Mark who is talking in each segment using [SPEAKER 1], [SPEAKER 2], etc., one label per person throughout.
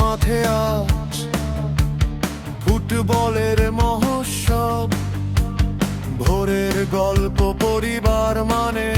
[SPEAKER 1] মাঠে আজ ফুটবলের মহোৎসব ভোরের গল্প পরিবার মানে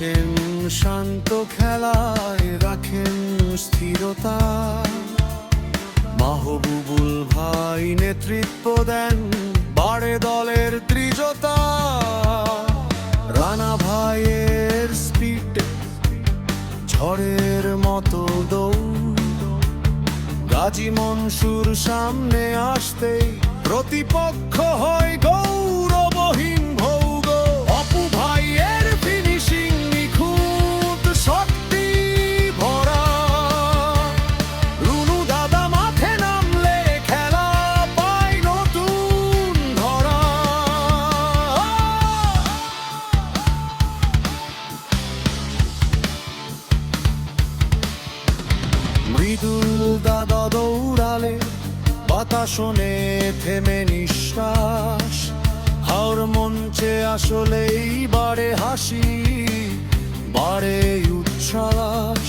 [SPEAKER 1] কাশেম শান্ত খেলায়, রাখেন স্থিরতা। মাহবুবুল ভাই নেতৃত্ব দেন, বাড়ে দলের ত্রিজতা রানা ভাইয়ের স্পিড ঝড়ের মতো দৌড়। গাজী মনসুর সামনে আসতেই প্রতিপক্ষ হয় গৌরবহীন মৃদুল দাদা দৌড়ালে বাতাসনে থেমে নিঃশ্বাস। হাওর মঞ্চে আসলেই বাড়ে হাসি বাড়ে উচ্ছ্বাস।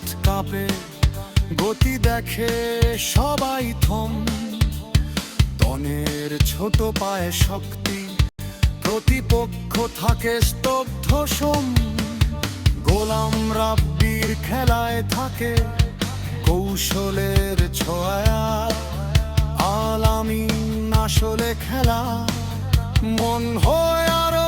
[SPEAKER 1] মাঠ কাঁপে, গতি দেখে সবাই থম। তনের ছোট পায়ে শক্তি, প্রতিপক্ষ থাকে স্তব্ধ সোম। গোলাম রাব্বির খেলায় থাকে কৌশলের ছোঁয়া। আলামিন আসলে খেলা, মন হয় আরও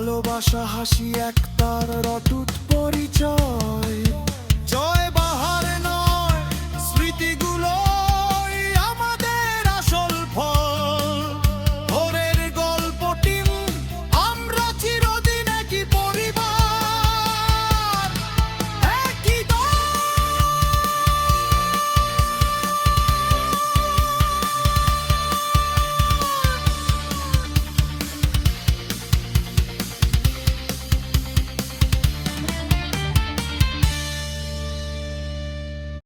[SPEAKER 1] ভালোবাসা হাসি একতার অটুট পরিচয়।